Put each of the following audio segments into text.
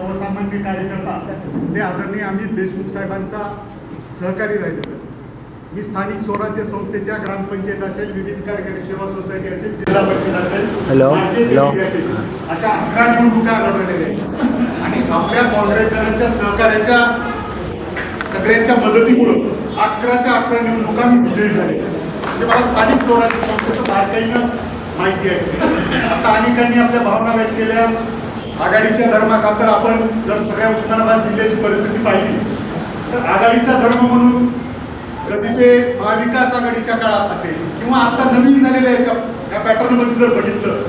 सर्वसामान्य कार्यकर्ता ते आदरणीय अमित देशमुख साहेबांचा सहकारी राहिलेलो. मी स्थानिक स्वराज्य संस्थेच्या ग्रामपंचायत असेल विविध कार्यकारी सेवा सोसायटी असेल जिल्हा परिषद असेल असेल अशा अकरा निवडणुका लढवलेल्या आहेत. आणि आपल्या काँग्रेस जणांच्या सहकार्याच्या सगळ्यांच्या मदतीमुळं अकराच्या अकरा निवडणुका मी विजयी झाले. म्हणजे मला स्थानिक स्वराज्य संस्थेचं बारकाईनं माहिती आहे. आता अनेकांनी आपल्या भावना व्यक्त केल्या. आघाडीच्या धर्माखातर आपण जर सगळ्या उस्मानाबाद जिल्ह्याची परिस्थिती पाहिली तर आघाडीचा धर्म म्हणून कधी ते महाविकास आघाडीच्या काळात असेल किंवा आता नवीन झालेल्या याच्या या पॅटर्नमध्ये जर बघितलं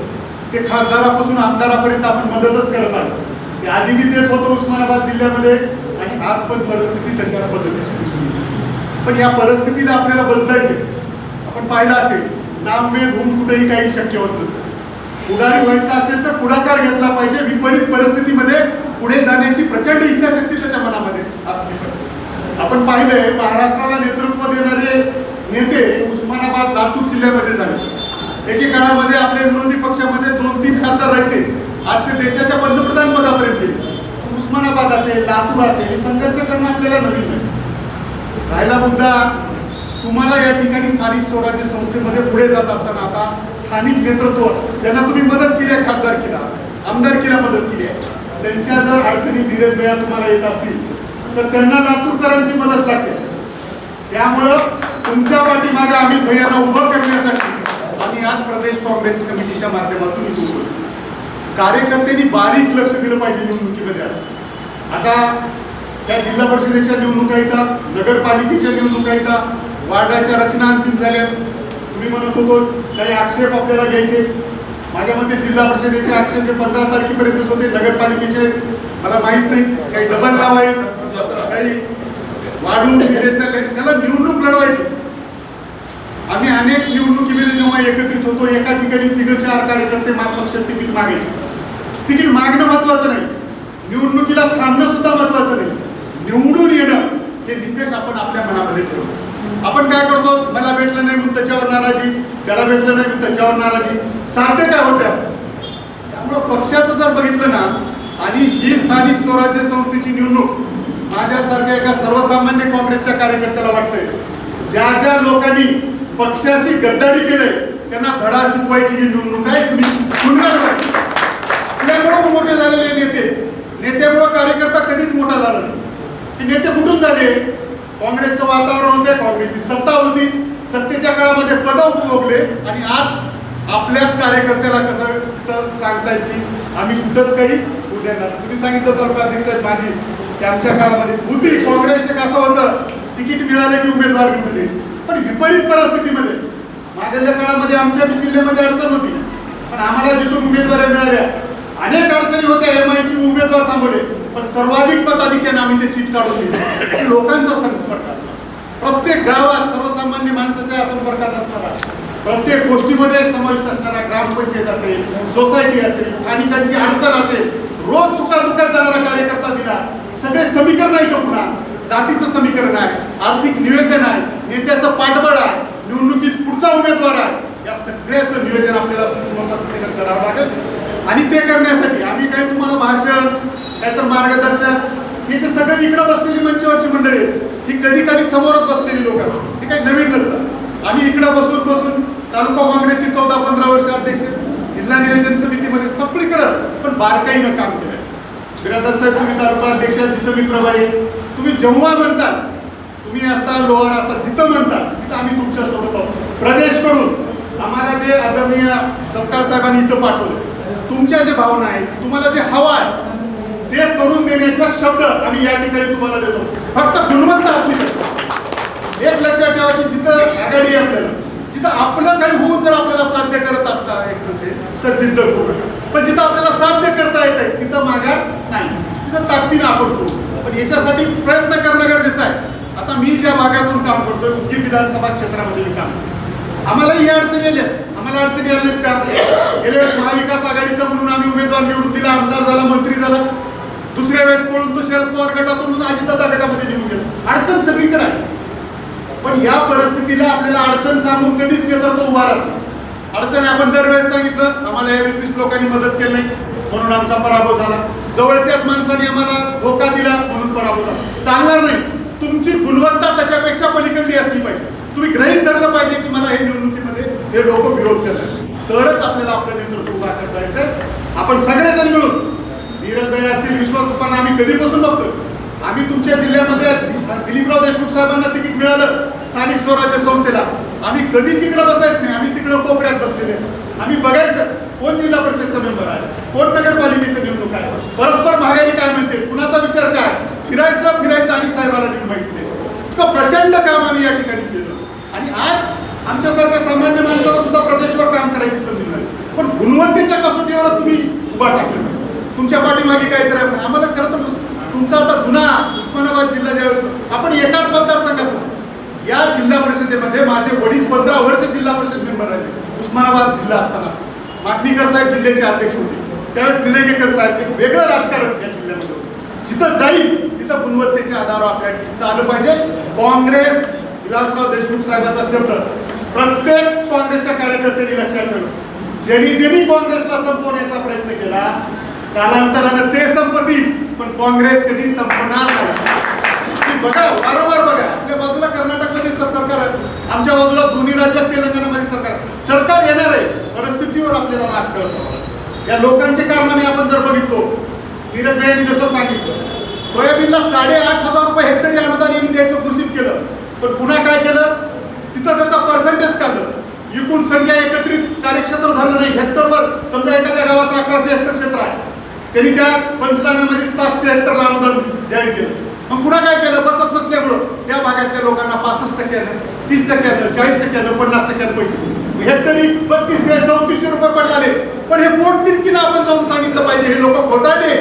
ते खासदारापासून आमदारापर्यंत आपण मदतच करत आहोत. आधी मी तेच होतं उस्मानाबाद जिल्ह्यामध्ये आणि आज पण परिस्थिती तशाच पद्धतीची दिसून येते. पण या परिस्थितीला आपल्याला बदलायचे आपण पाहिलं असेल नामवेद होऊन कुठेही काही शक्य होत नसतं. पुढारी व्हायचा असेल तर पुढाकार घेतला पाहिजे. विपरीत परिस्थितीमध्ये पुढे जाण्याची प्रचंड इच्छाशक्ती त्याच्या मनामध्ये असली पाहिजे आपण पाहिलंय महाराष्ट्राला नेतृत्व देणारे नेते उस्मानाबाद लातूर जिल्ह्यामध्ये झाले. एकेकाळामध्ये आपल्या विरोधी पक्षामध्ये दोन तीन खासदार राहायचे. आज ते देशाच्या पंतप्रधान पदापर्यंत गेले. उस्मानाबाद असेल लातूर असेल हे संघर्ष करणं आपल्याला नवीन नाही. राहिला मुद्दा तुम्हाला या ठिकाणी स्थानिक स्वराज्य संस्थेमध्ये पुढे जात असताना आता स्थानिक नेतृत्व ज्यांना तुम्ही मदत केली आहे खासदारकीला आमदारकीला मदत केली आहे त्यांच्या जर अडचणी धीरज भया तुम्हाला येत असतील तर त्यांना लातूरकरांची मदत लागते. त्यामुळं तुमच्या पाठीमागे आम्ही भैयांना उभं करण्यासाठी आम्ही आज प्रदेश काँग्रेस कमिटीच्या माध्यमातून इथं कार्यकर्त्यांनी बारीक लक्ष दिलं पाहिजे निवडणुकीमध्ये आता त्या जिल्हा परिषदेच्या निवडणुका येतात नगरपालिकेच्या निवडणुका येतात वार्डाच्या रचना अंतिम झाल्या तुम्ही म्हणत होतो काही आक्षेप आपल्याला घ्यायचे? माझ्या मते जिल्हा परिषदेचे आक्षेप हे पंधरा तारखेपर्यंतच होते नगरपालिकेचे मला माहीत नाही काही डबल नाव काही वाढवून चला निवडणूक लढवायची. आम्ही अनेक निवडणुकीमध्ये जेव्हा एकत्रित होतो एका ठिकाणी तिघ चार कार्यकर्ते मागपक्ष तिकीट मागायचे. तिकीट मागणं महत्वाचं नाही. निवडणुकीला थांबणं सुद्धा महत्वाचं नाही. निवडून येणं आपल्या ठेवतो आपण काय करतो? मला भेटलं नाही म्हणून त्याच्यावर नाराजी. त्याला भेटलं नाही म्हणून त्याच्यावर नाराजी. साध्य काय होत्या त्यामुळं पक्षाचं जर बघितलं ना आणि ही स्थानिक स्वराज्य संस्थेची निवडणूक माझ्यासारख्या एका सर्वसामान्य काँग्रेसच्या कार्यकर्त्याला वाटतंय. ज्या ज्या लोकांनी पक्षाशी गद्दारी केलंय त्यांना धडा शिकवायची ही निवडणूक आहे तुम्ही आपल्यामुळं मोठे झालेले नेते. नेत्यामुळं कार्यकर्ता कधीच मोठा झाला नाही. हे नेते कुठून झाले? काँग्रेसचं वातावरण होते काँग्रेसची सत्ता होती. सत्तेच्या काळामध्ये पद उपभोगले आणि आज आपल्याच कार्यकर्त्याला कसं तर सांगतायत की आम्ही कुठंच काही उद्या तुम्ही सांगितलं तालुकाध्यक्ष साहेब माझी की आमच्या काळामध्ये होती काँग्रेस एक असं होतं तिकीट मिळाले की उमेदवार निवडून यायचे. पण विपरीत परिस्थितीमध्ये मागच्या काळामध्ये आमच्या जिल्ह्यामध्ये अडचण होती. पण आम्हाला जिथून उमेदवाऱ्या मिळाल्या अनेक अडचणी होत्या एम आयची उमेदवार थांबवले. पण सर्वाधिक मताधिक्याने आम्ही ते सीट काढून दिली. लोकांचा संपर्क असणार प्रत्येक गावात सर्वसामान्य माणसाच्या संपर्कात असणारा. प्रत्येक गोष्टीमध्ये समाविष्ट असणारा ग्रामपंचायत असेल सोसायटी असेल स्थानिकांची अडचण असेल रोज सुखादुखात जाणारा कार्यकर्ता दिला. सगळे समीकरण आहे का पुन्हा. जातीचं समीकरण आहे आर्थिक नियोजन आहे नेत्याचं पाठबळ आहे निवडणुकीत पुढचा उमेदवार आहे. या सगळ्याचं नियोजन आपल्याला सूक्ष्म पद्धतीनं करावं लागेल. आणि ते करण्यासाठी आम्ही काही तुम्हाला भाषण काय तर मार्गदर्शक. हे जे सगळे इकडं बसलेली मंचावरची मंडळी आहेत ही कधी कधी समोरच बसलेली लोक असतात. ते काही नवीन नसतात. आम्ही इकडं बसून बसून तालुका काँग्रेसची चौदा पंधरा वर्ष अध्यक्ष जिल्हा नियोजन समितीमध्ये सगळीकडं पण बारकाईनं काम केलं बिरादर साहेब तुम्ही तालुका अध्यक्ष जिथं मी प्रभारी आहे. तुम्ही जेव्हा म्हणताल तुम्ही असता लोहार असता जिथं म्हणताल तिथं आम्ही तुमच्यासोबत आहोत. प्रदेशकडून आम्हाला जे आदरणीय सरकार साहेबांनी इथं पाठवलं तुमच्या जे भावना आहेत तुम्हाला जे हवं आहे ते करून देण्याचा शब्द आम्ही या ठिकाणी तुम्हाला देतो. फक्त गुणवत्ता असली पाहिजे. एक लक्षात ठेवा की जिथं आघाडी आपल्याला जिथं आपलं काही होऊन जर आपल्याला साध्य करत असता एक नसेल तर जिद्द करू नका. पण जिथं आपल्याला साध्य करता येत आहे तिथं माघार नाही. तिथं ताकदीनं आपण करू. पण याच्यासाठी प्रयत्न करणं गरजेचं आहे. आता मी ज्या भागातून काम करतोय उदगीर विधानसभा क्षेत्रामध्ये मी काम करतो आम्हाला ही अडचणी आल्या. आम्हाला अडचणी आल्या नाहीत का? गेल्या महाविकास आघाडीचा म्हणून आम्ही उमेदवार निवडून दिला आमदार झाला मंत्री झाला. दुसऱ्या वेळेस पळून तो शरद पवार गटातून अजितदादा गटामध्ये निघून गेला. अडचण सगळीकडे आहे. पण या परिस्थितीला आपल्याला अडचण सांगून कधीच नेतृत्व उभा राहतो अडचण आपण दरवेळेस सांगितलं आम्हाला या विशिष्ट लोकांनी मदत केली नाही म्हणून आमचा पराभव झाला. जवळच्याच माणसाने आम्हाला धोका दिला म्हणून पराभव झाला. चालणार नाही. तुमची गुणवत्ता त्याच्यापेक्षा पलीकडली असली पाहिजे. तुम्ही ग्रहित धरलं पाहिजे की मला हे निवडणुकीमध्ये हे लोक विरोध करतात. तरच आपल्याला आपलं नेतृत्व उभा करता येतं. आपण सगळेजण मिळून नीरज भाई असतील विश्वास पप्पांना आम्ही कधीपासून बघतो आम्ही तुमच्या जिल्ह्यामध्ये दिलीपराव देशमुख साहेबांना तिकीट मिळालं स्थानिक स्वराज्य संस्थेला. आम्ही कधीच इकडे बसायच नाही आम्ही तिकडे कोपऱ्यात बसलेले आम्ही बघायचं कोण जिल्हा परिषदचा मेंबर आहे कोण नगरपालिकेचं निवडणूक आहे परस्पर महागाई काय म्हणते कुणाचा विचार काय? फिरायचं फिरायचं आणि साहेबाला देऊन माहिती द्यायचं. इतकं प्रचंड काम आम्ही या ठिकाणी केलं. आणि आज आमच्यासारख्या सामान्य माणसाला सुद्धा प्रदेशवर काम करायची संधी मिळाली. पण गुणवत्तेच्या कसोटीवरच तुम्ही उभा टाकलं. तुमच्या पाठीमागे काहीतरी आम्हाला खरं तर तुमचा आता जुना उस्मानाबाद जिल्हा ज्यावेळेस आपण एकाच मतदारसंघात होतो. या जिल्हा परिषदेमध्ये माझे वडील पंधरा वर्ष जिल्हा परिषद मेंबर राहिले. उस्मानाबाद जिल्हा असताना. मागणीकर साहेब जिल्ह्याचे अध्यक्ष होते. त्यावेळेस निलंगेकर साहेब एक वेगळं राजकारण या जिल्ह्यामध्ये होतं. जिथं जाईल तिथं गुणवत्तेच्या आधारावर आपल्या तिथं आलं पाहिजे. काँग्रेस विलासराव देशमुख साहेबाचा शब्द. प्रत्येक काँग्रेसच्या कार्यकर्त्यांनी लक्षात ठेवलं. ज्यांनी ज्यांनी काँग्रेसला संपवण्याचा प्रयत्न केला कालांतरानं ते संपतील पण काँग्रेस कधी संपणार नाही. बघा वारंवार बघा. आपल्या बाजूला कर्नाटकमध्ये सरकार आहे आमच्या बाजूला दोन्ही राज्यात तेलंगणामध्ये सरकार. सरकार येणार आहे. परिस्थितीवर आपल्याला मात करतो या लोकांचे कारनामे आपण जर बघितलो नीरज भाईंनी जसं सांगितलं सोयाबीनला साडेआठ हजार रुपये हेक्टरी अनुदान यांनी द्यायचं घोषित केलं. पण पुन्हा काय केलं? तिथं त्याचा पर्सेंटेज काढलं. एकूण संख्या एकत्रित कार्यक्षेत्र धरलं नाही. हेक्टरवर समजा एखाद्या गावाचं अकराशे हेक्टर क्षेत्र त्यांनी त्या पंचनाम्यामध्ये सातशे हेक्टरला अनुदान जाहीर केलं. मग पुन्हा काय केलं? बसत नसल्यामुळं त्या भागातल्या लोकांना पासष्ट टक्क्यानं तीस टक्क्यानं चाळीस टक्क्यानं पन्नास टक्क्यानं पैसे हेक्टरी बत्तीसशे चौतीसशे रुपये पडलाले पण हे पोट तिडकीनं आपण जाऊन सांगितलं पाहिजे. हे लोक खोटाडे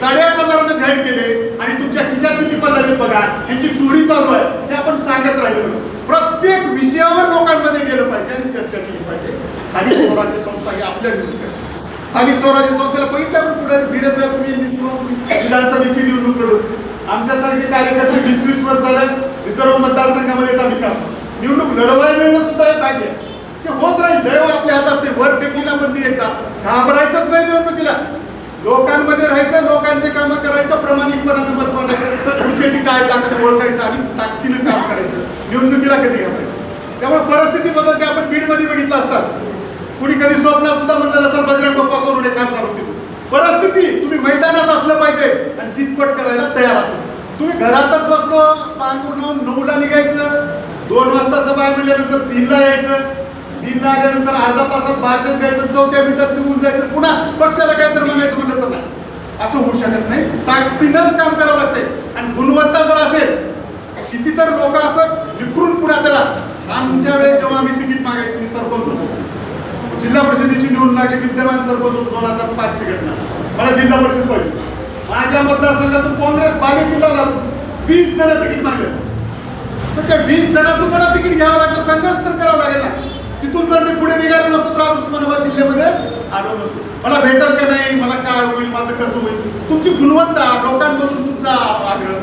साडेआठ हजारानं जाहीर केले आणि तुमच्या खिशात किती पडलाले बघा. ह्याची चोरी चालू आहे. हे आपण सांगत राहिलो प्रत्येक विषयावर लोकांमध्ये गेलं पाहिजे आणि चर्चा केली पाहिजे. स्थानिक स्वराज्य संस्था ही आपल्या निवडणूक स्थानिक स्वराज्य संस्थेला बघितलं पुढे. धीरे तुम्ही विधानसभेची निवडणूक लढून आमच्यासारखे कार्यकर्ते वीस वीस वर्ष झालं मतदारसंघामध्येच आम्ही काम निवडणूक लढवायला मिळणं सुद्धा हे भाग्य जे होत राहील दैव आपल्या हातात ते वर टेकली ना पण एकदा. घाबरायचंच नाही निवडणुकीला. लोकांमध्ये राहायचं लोकांचे कामं करायचं प्रामाणिकपणानं मत मांडायचं. तुमच्याची काय ताकद ओळखायचं आणि ताकदीनं काम करायचं. निवडणुकीला कधी घाबरायचं? त्यामुळे परिस्थिती बदलते. आपण बीडमध्ये बघितलं असतात कुणी कधी स्वप्नात सुद्धा म्हणलं नसेल बजरंग बाप्पा सोडून खासदार होते परिस्थिती तुम्ही मैदानात असलं पाहिजे आणि चितपट करायला तयार असलं. तुम्ही घरातच बसलो पांघरून लावून नऊला निघायचं दोन वाजता सभा आहे म्हणल्यानंतर तीनला यायचं तीनला आल्यानंतर अर्धा तासात भाषण द्यायचं चौथ्या मिनिटात निघून जायचं पुन्हा पक्षाला काहीतरी म्हणायचं म्हणलं तर नाही. असं होऊ शकत नाही. ताकदीनंच काम करावं लागतंय. आणि गुणवत्ता जर असेल किती तर लोक असं विखरून पुन्हा त्याला आमच्या वेळेस जेव्हा आम्ही तिकीट मागायचं मी सरपंच होतो जिल्हा परिषदेची निवडणूक विद्यमान सरपंच होतो दोन हजार पाच घटना. मला जिल्हा परिषद पाहिजे माझ्या मतदारसंघातून काँग्रेस बालेकिल्ला जातो वीस जण तिकीट मागले. तर त्या वीस जणातून मला तिकीट घ्यावं लागलं संघर्ष तर करावा लागेल ना. तिथून जर मी पुढे निघालो नसतो तर आज उस्मानाबाद जिल्ह्यामध्ये आलो नसतो. मला भेटल का नाही? मला काय होईल? माझं कसं होईल? तुमची गुणवत्ता लोकांमधून तुमचा आग्रह.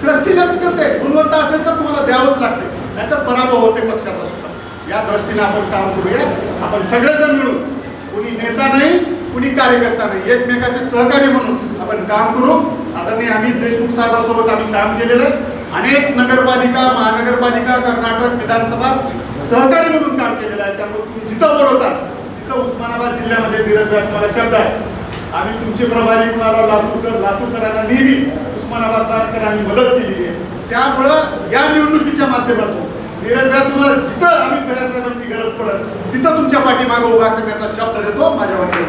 सृष्टी लक्ष करते. गुणवत्ता असेल तर तुम्हाला द्यावंच लागते. नाहीतर पराभव होते पक्षाचा सुद्धा. या दृष्टीने आपण काम करूया. आपण सगळेजण मिळून कुणी नेता नाही कुणी कार्यकर्ता नाही. एकमेकाचे सहकार्य म्हणून आपण काम करू. आदरणीय अमित देशमुख साहेबांसोबत आम्ही काम केलेलं आहे. अनेक नगरपालिका महानगरपालिका कर्नाटक विधानसभा सहकारी म्हणून काम केलेलं आहे. त्यामुळे तुम्ही जिथं बोलवता तिथं उस्मानाबाद जिल्ह्यामध्ये धीरज तुम्हाला शब्द आहे. आम्ही तुमचे प्रभारी कुणाला लातूरकर लातूरकरांना नेहमी उस्मानाबादकरांनी मदत केली आहे. त्यामुळं या निवडणुकीच्या माध्यमातून नीरज भाई तुम्हाला जिथं आम्ही पेरासाहेबांची गरज पडत तिथं तुमच्या पाठीमागे उभा करण्याचा शब्द देतो माझ्या वाटेल